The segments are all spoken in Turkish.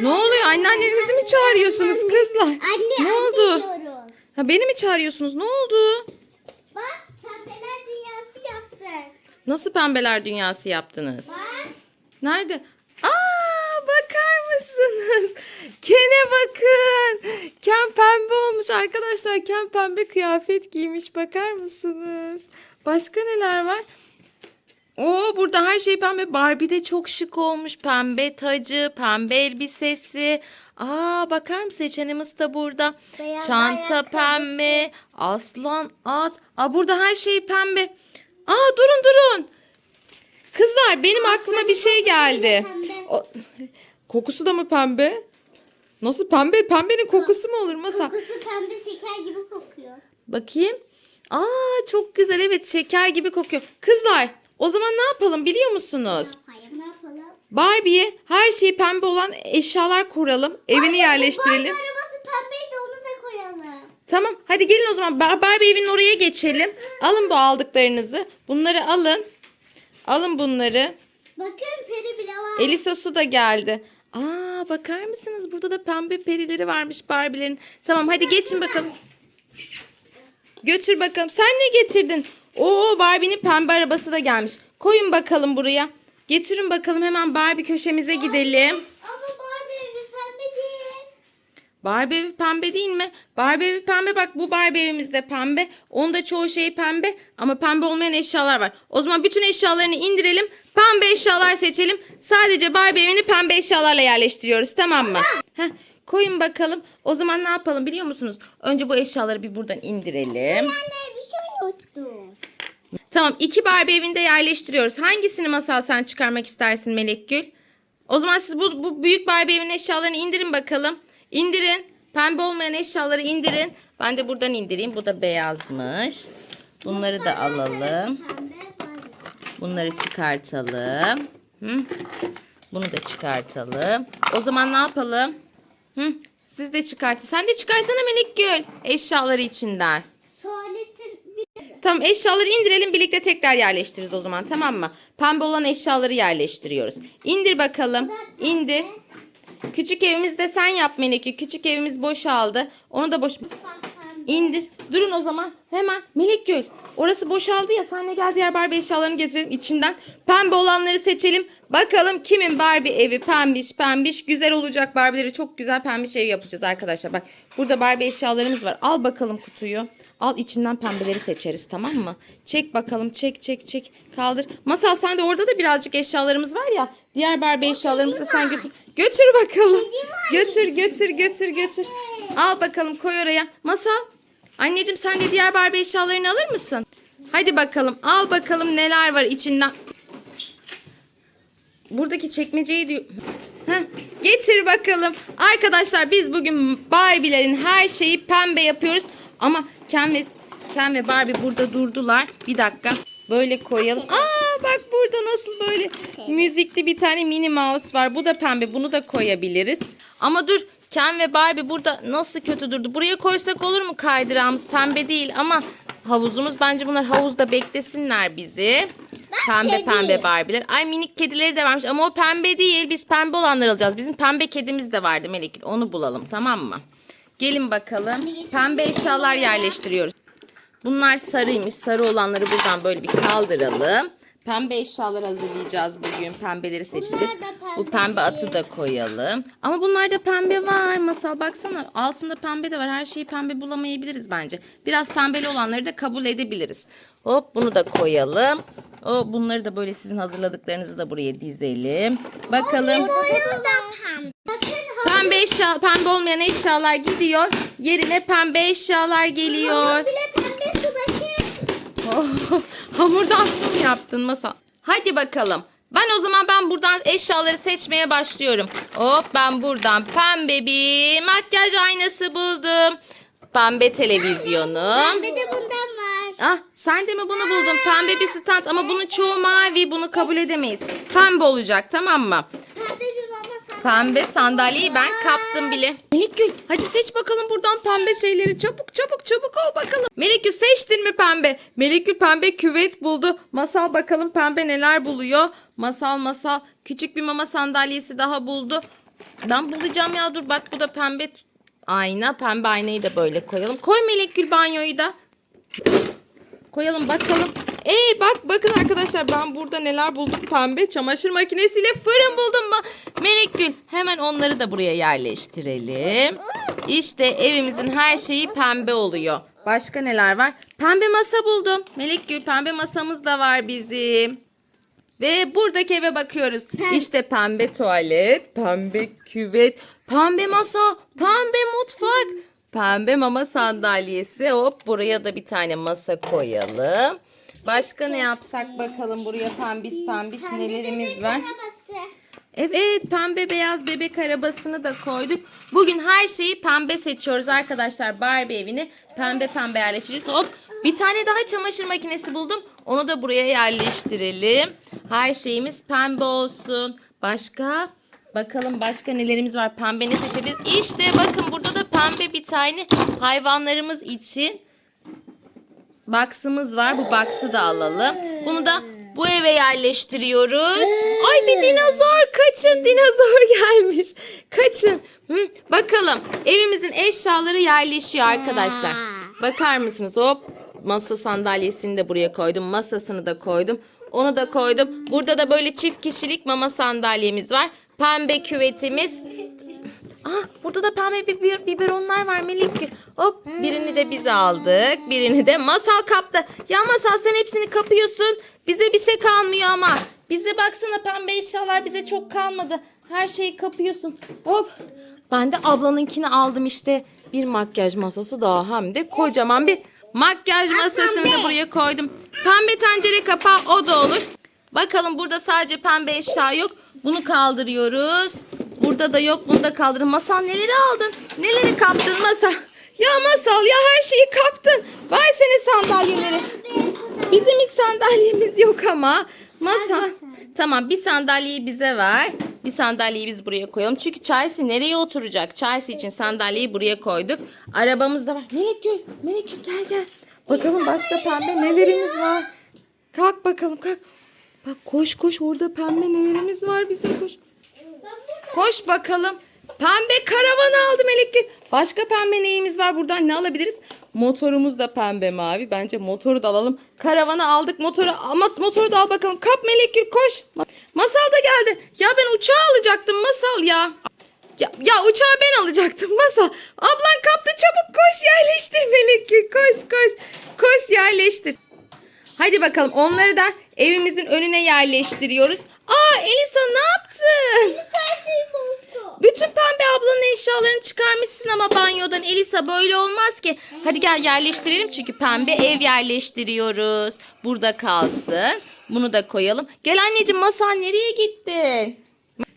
Ne oluyor? Anneannenizi mi çağırıyorsunuz kızlar? Anne ne anne oldu? diyoruz. Ha, beni mi çağırıyorsunuz? Ne oldu? Bak pembeler dünyası yaptık. Nasıl pembeler dünyası yaptınız? Bak. Nerede? Aa bakar mısınız? Kene bakın. Ken pembe olmuş arkadaşlar. Ken pembe kıyafet giymiş. Bakar mısınız? Başka neler var? Oo burada her şey pembe. Barbie de çok şık olmuş. Pembe tacı, pembe elbisesi. Aa bakar mısın? Seçenimiz de burada. Beyaz Çanta pembe. Aslan at. Aa burada her şey pembe. Aa durun durun. Kızlar benim aklıma bir şey geldi. O- kokusu da mı pembe? Nasıl pembe? Pembenin kokusu mu olur masa? Kokusu pembe şeker gibi kokuyor. Bakayım. Aa çok güzel evet şeker gibi kokuyor. Kızlar o zaman ne yapalım biliyor musunuz? Hayır ne yapalım? Barbie'ye her şeyi pembe olan eşyalar kuralım. Evini Anne, bu yerleştirelim. Barbie arabası pembeydi onu da koyalım. Tamam hadi gelin o zaman Bar- Barbie evinin oraya geçelim. Alın bu aldıklarınızı. Bunları alın. Alın bunları. Bakın peri bile var. Elisa Su da geldi. Aa bakar mısınız? Burada da pembe perileri varmış Barbie'lerin. Tamam hadi geçin bakalım. Götür bakalım. Sen ne getirdin? Oo Barbie'nin pembe arabası da gelmiş. Koyun bakalım buraya. Getirin bakalım hemen Barbie köşemize gidelim. Ama Barbie evi pembe değil. Barbie evi pembe değil mi? Barbie evi pembe bak bu Barbie evimiz de pembe. Onda çoğu şey pembe ama pembe olmayan eşyalar var. O zaman bütün eşyalarını indirelim. Pembe eşyalar seçelim. Sadece Barbie evini pembe eşyalarla yerleştiriyoruz tamam mı? Heh, koyun bakalım. O zaman ne yapalım biliyor musunuz? Önce bu eşyaları bir buradan indirelim. Unuttum. Tamam iki Barbie evinde yerleştiriyoruz. Hangisini masal sen çıkarmak istersin Melek Gül? O zaman siz bu, bu büyük Barbie evinin eşyalarını indirin bakalım. İndirin. Pembe olmayan eşyaları indirin. Ben de buradan indireyim. Bu da beyazmış. Bunları da alalım. Bunları çıkartalım. Hı? Bunu da çıkartalım. O zaman ne yapalım? Hı? Siz de çıkartın. Sen de çıkarsana Melek Gül. Eşyaları içinden. Tamam eşyaları indirelim birlikte tekrar yerleştiririz o zaman tamam mı? Pembe olan eşyaları yerleştiriyoruz. İndir bakalım. İndir. Küçük evimizde sen yap Meleki. Küçük evimiz boşaldı. Onu da boş... İndir. Durun o zaman. Hemen. Melek Gül. Orası boşaldı ya. Sen de gel diğer Barbie eşyalarını getirelim içinden. Pembe olanları seçelim. Bakalım kimin Barbie evi pembiş pembiş. Güzel olacak Barbie'leri çok güzel pembiş ev yapacağız arkadaşlar. Bak burada Barbie eşyalarımız var. Al bakalım kutuyu. Al içinden pembeleri seçeriz tamam mı? Çek bakalım çek çek çek. Kaldır. Masal sen de orada da birazcık eşyalarımız var ya. Diğer Barbie eşyalarımızı da sen götür. Götür bakalım. Götür götür götür götür. Al bakalım koy oraya. Masal. Anneciğim sen de diğer Barbie eşyalarını alır mısın? Hadi bakalım al bakalım neler var içinden. Buradaki çekmeceyi diyor. Heh, getir bakalım. Arkadaşlar biz bugün Barbie'lerin her şeyi pembe yapıyoruz. Ama Ken ve, Ken ve Barbie burada durdular. Bir dakika. Böyle koyalım. Aa bak burada nasıl böyle müzikli bir tane mini mouse var. Bu da pembe. Bunu da koyabiliriz. Ama dur Ken ve Barbie burada nasıl kötü durdu. Buraya koysak olur mu kaydırağımız? Pembe değil ama havuzumuz. Bence bunlar havuzda beklesinler bizi. Pembe kedi. pembe Barbie'ler. Ay minik kedileri de varmış ama o pembe değil. Biz pembe olanları alacağız. Bizim pembe kedimiz de vardı Melek. Onu bulalım tamam mı? Gelin bakalım. Pembe eşyalar yerleştiriyoruz. Bunlar sarıymış. Sarı olanları buradan böyle bir kaldıralım. Pembe eşyalar hazırlayacağız bugün. Pembeleri seçeceğiz. Pembe Bu pembe atı da koyalım. Ama bunlarda pembe var. Masal baksana. Altında pembe de var. Her şeyi pembe bulamayabiliriz bence. Biraz pembeli olanları da kabul edebiliriz. Hop bunu da koyalım. O bunları da böyle sizin hazırladıklarınızı da buraya dizelim. Bakalım. Boyu da pembe. Pembe eşya, pembe olmayan eşyalar gidiyor. Yerine pembe eşyalar geliyor. havuz bile pembe su bakın. Oh, hamurdan su mu yaptın masa? Hadi bakalım. Ben o zaman ben buradan eşyaları seçmeye başlıyorum. Hop ben buradan pembe bir makyaj aynası buldum. Pembe televizyonum. Pembe de bundan var. Ah sen de mi bunu buldun? Pembe bir stand ama bunun çoğu mavi. Bunu kabul edemeyiz. Pembe olacak tamam mı? Pembe bir. Pembe sandalyeyi ben kaptım bile. Melekgül hadi seç bakalım buradan pembe şeyleri. Çabuk çabuk çabuk ol bakalım. Melekgül seçtin mi pembe? Melekgül pembe küvet buldu. Masal bakalım pembe neler buluyor. Masal masal küçük bir mama sandalyesi daha buldu. Ben bulacağım ya dur bak bu da pembe ayna. Pembe aynayı da böyle koyalım. Koy Melek Gül banyoyu da. Koyalım bakalım. Ee bak bakın arkadaşlar ben burada neler buldum. Pembe çamaşır makinesiyle fırın buldum mu? Melek Gül hemen onları da buraya yerleştirelim. İşte evimizin her şeyi pembe oluyor. Başka neler var? Pembe masa buldum. Melek Gül pembe masamız da var bizim. Ve buradaki eve bakıyoruz. İşte pembe tuvalet, pembe küvet, pembe masa, pembe mutfak, pembe mama sandalyesi. Hop buraya da bir tane masa koyalım. Başka ne yapsak bakalım buraya pembiş pembiş nelerimiz var. Arabası. Evet pembe beyaz bebek arabasını da koyduk. Bugün her şeyi pembe seçiyoruz arkadaşlar. Barbie evini pembe pembe yerleştireceğiz. Hop bir tane daha çamaşır makinesi buldum. Onu da buraya yerleştirelim. Her şeyimiz pembe olsun. Başka? Bakalım başka nelerimiz var. Pembe ne seçebiliriz? İşte bakın burada da pembe bir tane hayvanlarımız için box'ımız var. Bu box'ı da alalım. Bunu da bu eve yerleştiriyoruz. Ay bir dinozor. Kaçın dinozor gelmiş. Kaçın. Hı, bakalım evimizin eşyaları yerleşiyor arkadaşlar. Bakar mısınız? Hop masa sandalyesini de buraya koydum. Masasını da koydum. Onu da koydum. Burada da böyle çift kişilik mama sandalyemiz var. Pembe küvetimiz. Ah burada da pembe biber, biberonlar var Melek. Hop birini de biz aldık. Birini de masal kaptı. Ya masal sen hepsini kapıyorsun. Bize bir şey kalmıyor ama. Bize baksana pembe eşyalar bize çok kalmadı. Her şeyi kapıyorsun. Hop. Ben de ablanınkini aldım işte. Bir makyaj masası daha hem de kocaman bir makyaj masasını da buraya koydum. Pembe tencere kapağı o da olur. Bakalım burada sadece pembe eşya yok. Bunu kaldırıyoruz. Burada da yok. Bunu da kaldırın. Masal neleri aldın? Neleri kaptın Masal? Ya Masal ya her şeyi kaptın. Versene sandalyeleri. Bizim hiç sandalyemiz yok ama. Masal. Tamam bir sandalyeyi bize ver. Bir sandalyeyi biz buraya koyalım. Çünkü Chelsea nereye oturacak? Chelsea için sandalyeyi buraya koyduk. Arabamız da var. Melek Gül. Melek Gül gel gel. Bakalım başka pembe nelerimiz var. Kalk bakalım kalk. Bak koş koş orada pembe nelerimiz var bizim koş. Koş bakalım. Pembe karavan aldım Gül. Başka pembe neyimiz var buradan ne alabiliriz? Motorumuz da pembe mavi. Bence motoru da alalım. Karavanı aldık motoru. Ama motoru da al bakalım. Kap Melek Gül koş. Ma- Masal da geldi. Ya ben uçağı alacaktım Masal ya. Ya, ya uçağı ben alacaktım Masal. Ablan kaptı çabuk koş yerleştir Melek Gül. Koş koş. Koş yerleştir. Hadi bakalım onları da evimizin önüne yerleştiriyoruz. Aa Elisa ne yaptın? Her şey bozdu. Bütün pembe ablanın eşyalarını çıkarmışsın ama banyodan Elisa böyle olmaz ki. Hadi gel yerleştirelim çünkü pembe ev yerleştiriyoruz. Burada kalsın. Bunu da koyalım. Gel anneciğim masal nereye gittin?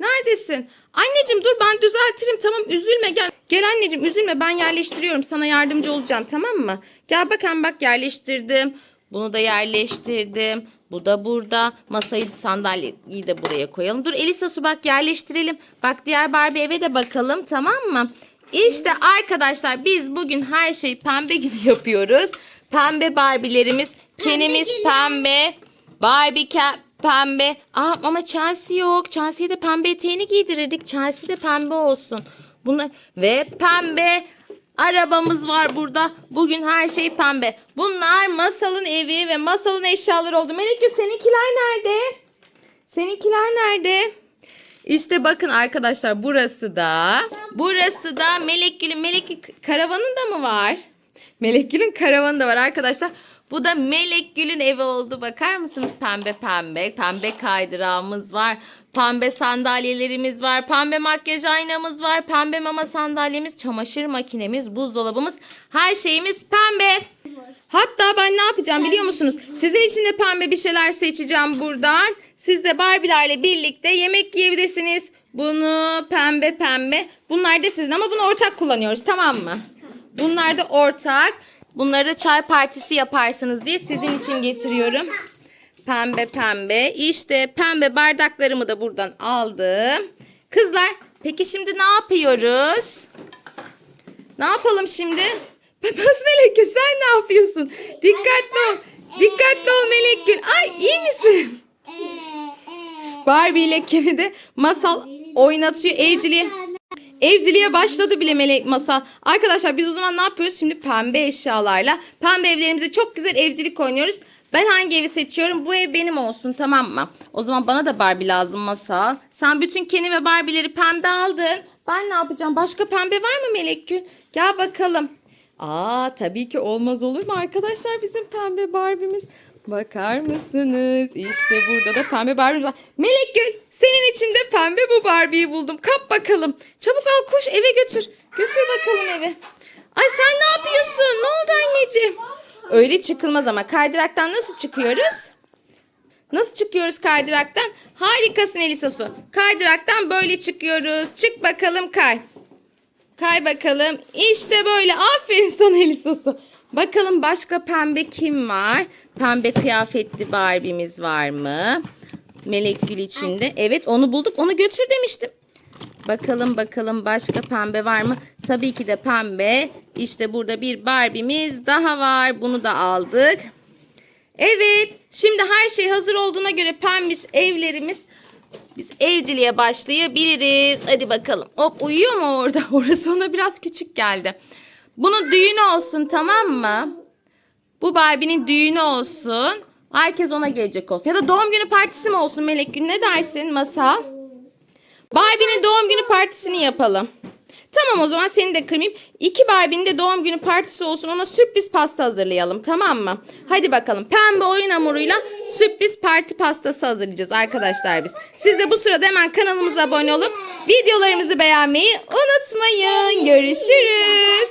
Neredesin? Anneciğim dur ben düzeltirim tamam üzülme gel. Gel anneciğim üzülme ben yerleştiriyorum sana yardımcı olacağım tamam mı? Gel bakalım bak yerleştirdim. Bunu da yerleştirdim. Bu da burada. Masayı sandalyeyi de buraya koyalım. Dur Elisa su bak yerleştirelim. Bak diğer Barbie eve de bakalım tamam mı? İşte arkadaşlar biz bugün her şeyi pembe gibi yapıyoruz. Pembe Barbie'lerimiz. Kenimiz pembe. Barbie pembe. Aa, ama Chelsea yok. Chelsea'ye de pembe eteğini giydirirdik. Chelsea de pembe olsun. Bunlar ve pembe arabamız var burada. Bugün her şey pembe. Bunlar masalın evi ve masalın eşyaları oldu. Melekgül seninkiler nerede? Seninkiler nerede? İşte bakın arkadaşlar burası da burası da Melekgül'ün Melekgül karavanında mı var? Melekgül'ün karavanı da var arkadaşlar. Bu da Melekgül'ün evi oldu. Bakar mısınız pembe pembe. Pembe kaydırağımız var. Pembe sandalyelerimiz var. Pembe makyaj aynamız var. Pembe mama sandalyemiz, çamaşır makinemiz, buzdolabımız. Her şeyimiz pembe. Hatta ben ne yapacağım biliyor musunuz? Sizin için de pembe bir şeyler seçeceğim buradan. Siz de Barbie'lerle birlikte yemek yiyebilirsiniz. Bunu pembe pembe. Bunlar da sizin ama bunu ortak kullanıyoruz tamam mı? Bunlar da ortak. Bunları da çay partisi yaparsınız diye sizin için getiriyorum. Pembe pembe. İşte pembe bardaklarımı da buradan aldım. Kızlar peki şimdi ne yapıyoruz? Ne yapalım şimdi? Pepez Melekgül sen ne yapıyorsun? Dikkatli ol. Dikkatli ol Melekgül. Ay iyi misin? Barbie ile Ken'i de masal oynatıyor evciliğe. Evciliğe başladı bile Melek Masal. Arkadaşlar biz o zaman ne yapıyoruz? Şimdi pembe eşyalarla pembe evlerimize çok güzel evcilik oynuyoruz. Ben hangi evi seçiyorum? Bu ev benim olsun tamam mı? O zaman bana da Barbie lazım Masal. Sen bütün Ken'i ve Barbie'leri pembe aldın. Ben ne yapacağım? Başka pembe var mı Melek Gül? Gel bakalım. Aa tabii ki olmaz olur mu arkadaşlar bizim pembe Barbie'miz. Bakar mısınız? İşte burada da pembe Barbie'miz var. Melek senin için de pembe bu Barbie'yi buldum. Kap bakalım. Çabuk al koş eve götür. Götür bakalım eve. Ay sen ne yapıyorsun? Ne oldu anneciğim? Öyle çıkılmaz ama kaydıraktan nasıl çıkıyoruz? Nasıl çıkıyoruz kaydıraktan? Harikasın Elisa'sı. Kaydıraktan böyle çıkıyoruz. Çık bakalım kay. Kay bakalım. İşte böyle. Aferin sana Elisa'sı. Bakalım başka pembe kim var? Pembe kıyafetli Barbie'miz var mı? Melek Gül içinde. Evet onu bulduk. Onu götür demiştim. Bakalım bakalım başka pembe var mı? Tabii ki de pembe. İşte burada bir Barbie'miz daha var. Bunu da aldık. Evet. Şimdi her şey hazır olduğuna göre pembiş evlerimiz biz evciliğe başlayabiliriz. Hadi bakalım. Hop uyuyor mu orada? Orası ona biraz küçük geldi. Bunun düğünü olsun tamam mı? Bu Barbie'nin düğünü olsun. Herkes ona gelecek olsun. Ya da doğum günü partisi mi olsun Melek Gül? Ne dersin Masal? Barbie'nin doğum günü partisini yapalım. Tamam o zaman seni de kırmayayım. İki Barbie'nin de doğum günü partisi olsun. Ona sürpriz pasta hazırlayalım tamam mı? Hadi bakalım. Pembe oyun hamuruyla sürpriz parti pastası hazırlayacağız arkadaşlar biz. Siz de bu sırada hemen kanalımıza abone olup videolarımızı beğenmeyi unutmayın. Görüşürüz.